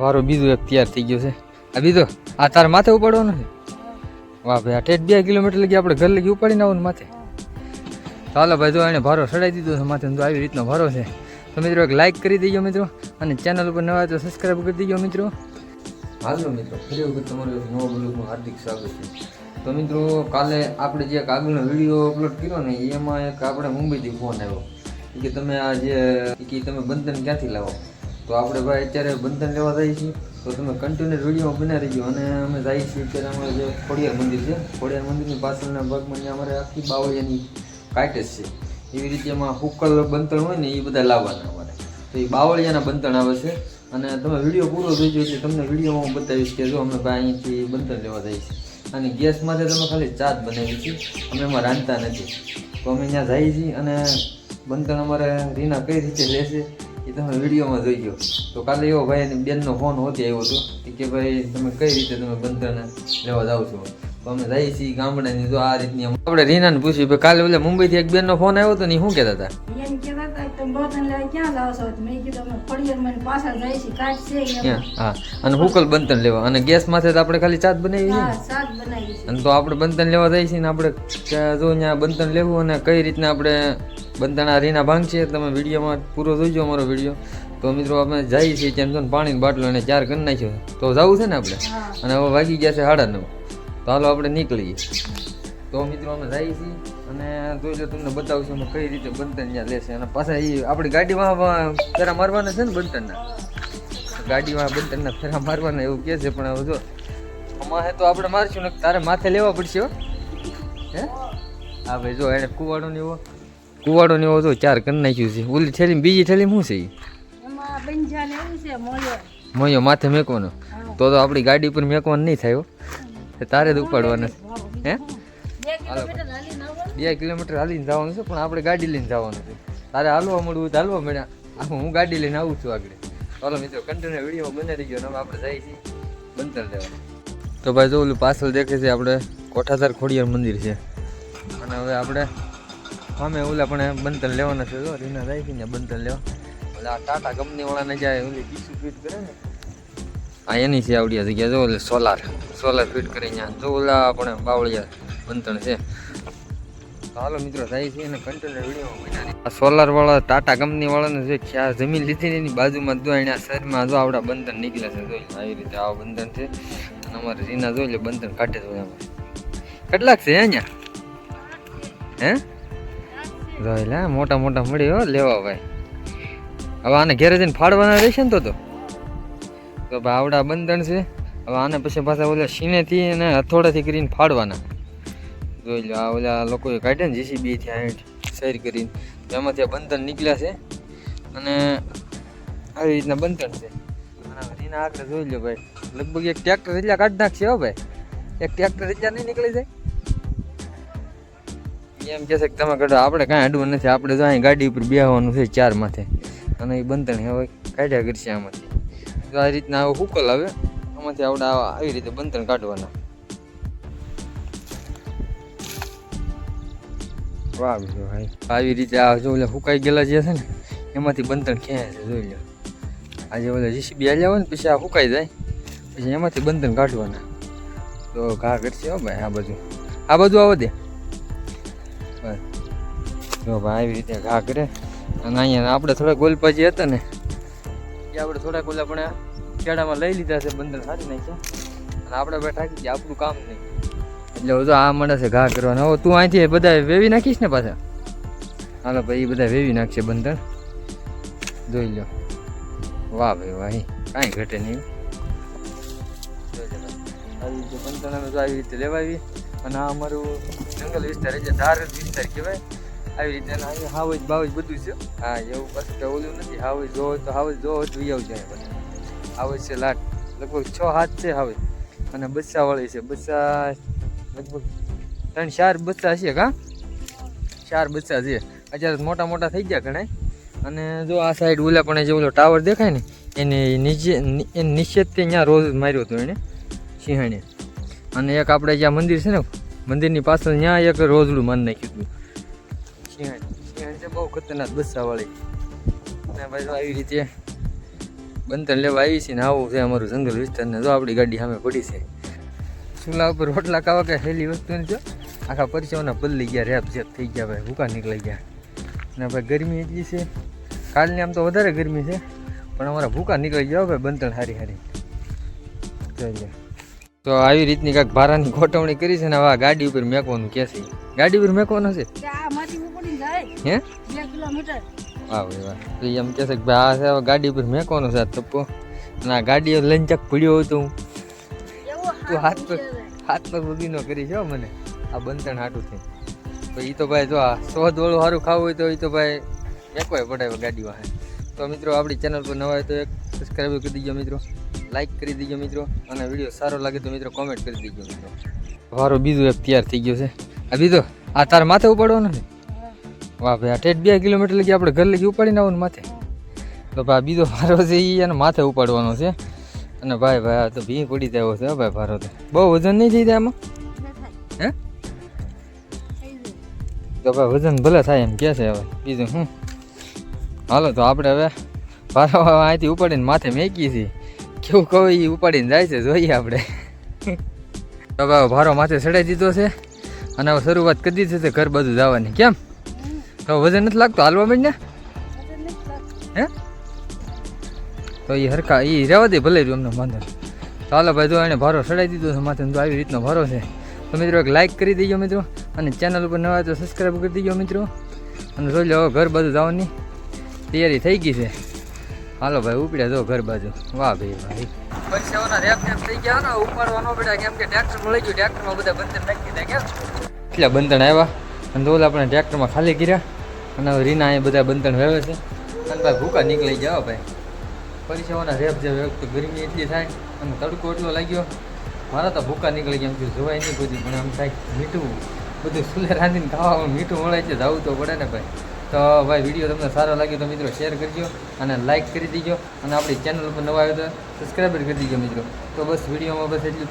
વારો બીજો એક તૈયાર થઈ ગયો છે. આ બીજો, આ તારે માથે ઉપાડવાનો છે? વાહ ભાઈ, આ બે કિલોમીટર લગી આપણે ઘર લગી ઉપાડીને આવું માથે. ચાલો ભાઈ, જો એને ભારો ચડાવી દીધો છે માથે, તો આવી રીતનો ભારો છે. તો મિત્રો, એક લાઈક કરી દેજો મિત્રો, અને ચેનલ ઉપર નવા તો સબસ્ક્રાઈબ કરી દેજો મિત્રો. હાલો મિત્રો, ફરી વખત તમારું નવો બ્લોગનું હાર્દિક સ્વાગત છે. તો મિત્રો, કાલે આપણે જે કાગળનો વીડિયો અપલોડ કર્યો ને, એમાં એક આપણે મુંબઈથી ફોન આવ્યો. કે તમે આ જે કે તમે બંધન ક્યાંથી લાવો? તો આપણે ભાઈ અત્યારે બંધન લેવા જઈએ છીએ. તો તમે કન્ટિન્યુ વીડિયો બનાવી રહીજો. અને અમે જઈએ છીએ અત્યારે અમારે જે ખોડિયાર મંદિર છે. ખોડિયાર મંદિરની પાછળના ભાગમાં અમારે આખી બાવળિયાની કાંઈટ છે. એવી રીતે એમાં હુકલ બંધણ હોય ને એ બધા લાવવાના અમારે. તો એ બાવળિયાના બંધણ આવે છે. અને તમે વીડિયો પૂરો જોઈજો એટલે તમને વિડીયોમાં હું બતાવીશ કે જો અમે ભાઈ અહીંથી બંધન લેવા જઈએ છીએ અને ગેસમાંથી તમે ખાલી ચા જ બનાવી છીએ અમે એમાં રાંધતા નથી. તો અમે ત્યાં જઈએ છીએ અને બંધન અમારે રીના કઈ રીતે લેશે એ તમે વિડીયોમાં જોઈ ગયો. તો કાલે એવો ભાઈ એની બેનનો ફોન હોતી આવ્યો હતો. કે ભાઈ તમે કઈ રીતે તમે બંધન લેવા જાઓ છો? તો અમે જઈએ છીએ ગામડાની જો આ રીતની આપણે રીનાને પૂછ્યું ભાઈ કાલે ઓલે મુંબઈથી એક બેનનો ફોન આવ્યો હતો ને શું કહેતા હતા? અને હુકલ બંધન લેવા? અને ગેસ માથે તો આપણે ખાલી ચાત બનાવી છે અને તો આપણે બંધન લેવા જઈએ છીએ ને આપણે જો ત્યાં બંધન લેવું અને કઈ રીતના આપણે બંધન આ રીના ભાંગ છે તમે વિડીયોમાં પૂરો જોઈજો અમારો વીડિયો. તો મિત્રો અમે જઈએ છીએ કેમ છો ને પાણીની બાટલો અને ચાર કરી નાખ્યો તો જવું છે ને આપણે? અને હવે વાગી ગયા છે સાડા નવ. તો હાલો આપણે નીકળીએ. તો મિત્રો અમે જઈએ છીએ અને જોઈ લો તમને બતાવશું અમે કઈ રીતે બંધન ત્યાં લેશે અને પાછા એ આપણી ગાડીમાં ફેરા મારવાના છે ને બંધનના? ગાડીમાં બંધનના ફેરા મારવાના એવું કહે છે પણ હવે જો અમારે તો આપણે મારશું ને તારે માથે લેવા પડશે હે? હા ભાઈ જો એને કુવાડો ને એવો કુવાડો ને એવો તો ચાર કરી નાખ્યું છે. ઓલી થેલી બીજી થેલી શું છે મોયો. માથે મેકવાનો. તો તો આપણી ગાડી પર મેકવાનું નહીં થાય તારે જ ઉપાડવાના. હે. બે કિલોમીટર હાલીને જવાનું છે પણ આપણે ગાડી લઈને જવાનું છે. તારે હાલવા મળવું તો હાલવા મળ્યા હું ગાડી લઈને આવું છું આગળ. ચાલો મિત્રો કન્ટિન્યુ વીડિયો બનાવી ગયો હવે આપણે જઈએ છીએ બંતર લેવા. તો ભાઈ જો ઓલું પાછળ દેખે છે આપણે કોઠાધાર ખોડિયાર મંદિર છે. અને હવે આપણે સામે ઓલા પણ બંતર લેવાના છે, જો, રીના જાય છે ને બંતર લેવા. ઓલા ટાટા કંપની વાળાને જાય ઓલી ડીસી ફિટ કરે ને, આ એની છે આવડી જગ્યા, જો, ઓલે સોલાર સોલાર ફિટ કરી ત્યાં જો, ઓલા આપણે બાવળિયા બંતણ છે. હાલો મિત્રો થાય છે અને કન્ટેનર વીડિયો આ સોલાર વાળા ટાટા કંપની વાળાને જે ખ્યાલ જમીન લીધી એની બાજુમાં જો એના શહેરમાં જો આપણા બંધન નીકળ્યા છે જોઈ આવી રીતે આ બંધન છે. અને અમારે રીના જોઈ લે બંધન કાઢે છે કેટલાક છે અહીંયા? હે? જોઈ લે મોટા મોટા મળી હો, લેવા ભાઈ. હવે આને ઘેરે જઈને ફાડવાના રહેશે ને તો તો. તો ભાઈ આવડા બંધન છે. હવે આને પછી પાછા ઓલા શીનેથી અને હથોડાથી કરીને ફાડવાના. જોઈ લો આ ઓલા લોકોએ કાઢ્યા ને જીસીબી થી આઠ શેર કરીને. એમાંથી આ બંધન નીકળ્યા છે. અને આવી રીતના બંધન છે. અને રીના આગળ જોઈ લો ભાઈ, લગભગ એક ટ્રેક્ટર એટલા કાઢી નાખશે હો ભાઈ. એક ટ્રેક્ટર એટલા નહીં નીકળી જાય. એમ કહે કે તમે કાઢો આપણે કાંઈ અડવું નથી, આપણે તો અહીં ગાડી ઉપર બેહવાનું છે ચાર માથે. અને એ બંધણ હવે કાઢ્યા કરશે આમાંથી. તો આ રીતના આવો હુકલ આવે. આમાંથી આપણે આવા- રીતે બંધણ કાઢવાના. વાહ ભાઈ. આવી રીતે આ જો ઓલા હુકાઈ ગયેલા જે છે ને, એમાંથી બંધન ખેંચે છે જોઈ લો આજે ઓલા જીસીબી હાલ્યા હોય ને, પછી આ હુકાઈ જાય. પછી એમાંથી બંધન કાઢવાના. તો ઘા કરશે હો ભાઈ આ બધું આ બધું આવો દે. જો ભાઈ, આવી રીતે ઘા કરે અને અહીંયા આપણે થોડા ગોલપાજી હતા ને, એ આપણે થોડા ગોલ આપણે ખેડામાં લઈ લીધા છે, બંદર સારી નાખ્યા અને આપણે બેઠા ગયા આપણું કામ નહીં. એટલે જો આ મળે છે ઘા કરવાનો હવે તું અહીંથી બધા વેવી નાખીશ ને પાછા? હાલો ભાઈ, એ બધા વેવી નાખશે બંદર. જોઈ લો વાહ ભાઈ, વાહ કાંઈ ઘટે નહીં. આવી રીતે અમે જો આવી રીતે લેવાવી. અને આ અમારું જંગલ વિસ્તાર એટલે ધાર વિસ્તાર કહેવાય. આવી રીતે અહીંયા હાવજ બાવજ બધું છે. હા, એવું પાછું કઈ ઓલું નથી. હાવજ જોવો તો હાવજ તો વી આવજો અહીંયા હાવજ છે લાટ. લગભગ છ હાથ છે હાવજ. અને બચ્ચા વાળી છે. બચ્ચા લગભગ ત્રણ, ચાર બચ્ચા છે કા? ચાર બચ્ચા છે. અત્યારે મોટા મોટા થઈ ગયા ઘણા અને જો આ સાઈડ ઓલા પણ જે ઓલો ટાવર દેખાય ને, એને નીચે, એ નિશ્ચિત ત્યાં રોજ માર્યો હતો એને. સિંહાણે. અને એક આપણે જ્યાં મંદિર છે ને, મંદિરની પાછળ ત્યાં એક રોજડું માન નાખ્યું હતું. સિંહાણી. સિંહણ છે બહુ ખતરનાક બસ્સાવાળી અને ભાઈ આવી રીતે બંધન લેવા આવી છે ને, આવું છે અમારું જંગલ વિસ્તાર ને, જો આપણી ગાડી સામે પડી છે. ચૂલા ઉપર રોટલા ખાવા કે હેલી વસ્તુ જો, આખા પરસેવાના બદલી ગયા, રેપ જેપ થઈ ગયા, ભાઈ ભૂકા નીકળી ગયા. અને ભાઈ ગરમી એટલી છે. કાલની આમ તો વધારે ગરમી છે. પણ અમારા ભૂકા નીકળી ગયા ભાઈ બંધન હારી હારી. જોઈએ તો આવી રીતની કાંઈક ભારાની ગોઠવણી કરી છે ને હવે આ ગાડી ઉપર મેકવાનું કે છે. ગાડી ઉપર મેકવાનું છે? હે? વાહ ભાઈ વાહ. તો એમ કે છે કે ભાઈ આ છે હવે ગાડી ઉપર મેકવાનું છે તપ્પો અને આ ગાડી લઈને ચક પડ્યો હતો હું. તું હાથ પર હાથ પર બગીનો કરી છે મને. આ બંધણ હાટું થઈ તો એ તો ભાઈ જો આ સો દોડું સારું ખાવું હોય તો એ તો ભાઈ મેકવાય પડે હવે ગાડી વાહે. તો મિત્રો આપણી ચેનલ પર નવા હોય તો એક સબસ્ક્રાઈબ કરી દીજો મિત્રો. લાઈક કરી દીજો મિત્રો અને વીડિયો સારો લાગે તો મિત્રો કોમેન્ટ કરી દીજો મિત્રો. વારો બીજો એક તૈયાર થઈ ગયો છે. આ બીજો? આ તાર માથે ઉપાડવાનો ને વાહ ભાઈ આ ઠેઠ બે કિલોમીટર લગી આપણે ઘર લગી ઉપાડીને આવવાનું માથે. તો ભાઈ બીજો ભારો છે એ એને માથે ઉપાડવાનો છે. અને ભાઈ ભાઈ આ તો ભી પડી જાય છે ભાઈ ભારો તો. બહુ વજન નહીં થઈ જાય આમાં? હે? તો ભાઈ વજન ભલે થાય એમ કે છે હવે. બીજું હું હાલો તો આપણે હવે ભારો અહીંથી ઉપાડીને માથે મેકીએ છીએ. કેવું કહું એ ઉપાડીને જાય છે, જોઈએ આપણે. તો ભાઈ ભારો માથે ચડાઈ દીધો છે અને હવે શરૂઆત કરી દીધી છે ઘર બધું જવાની. કેમ? તો વજન નથી લાગતો હાલવા માંડ હે? તો એ હરખા એ રહેવા દે ભલે અમને વાંધો ચાલો ભાઈ, જો એને ભારો ચડાઈ દીધો છે માથે તો આવી રીતનો ભારો છે. તો મિત્રો એક લાઇક કરી દેજો મિત્રો અને ચેનલ ઉપર નવા તો સબસ્ક્રાઈબ કરી દેજો મિત્રો. અને જોઈ લો ઘર બધું જવાની તૈયારી થઈ ગઈ છે. હાલો ભાઈ ઉપડ્યા જો ઘર બાજુ. વાહ ભાઈ ભાઈ. પૈસાઓના રેપ રેપ થઈ ગયા ને ઉપાડવાનો પડ્યા કેમ કે ટ્રેક્ટર મળી ગયું ટ્રેક્ટરમાં બધા બંધન નાખી દે કેમ? એટલા બંધન આવ્યા. અને તો ઓલા આપણે ટ્રેક્ટરમાં ખાલી કર્યા. અને હવે રીના એ બધા બંધન વેવે છે. અને ભાઈ ભૂકા નીકળી જાવ ભાઈ. પૈસાઓના રેપ જે તો ગરમી એટલી થાય અને તડકો એટલો લાગ્યો. મારા તો ભૂકા નીકળી ગયા એમ જોવાય નહીં બધું. પણ આમ થાય મીઠું બધું સુલે રાંધીને ખાવાનું મીઠું મળે છે જવું તો પડે ને ભાઈ. તો ભાઈ વીડિયો તમને સારો લાગ્યો તો મિત્રો શેર કરજો અને લાઇક કરી દીજો અને આપણી ચેનલ પર નવા આવ્યો તો સબસ્ક્રાઈબર કરી દીજો મિત્રો તો બસ વિડીયોમાં બસ એટલું.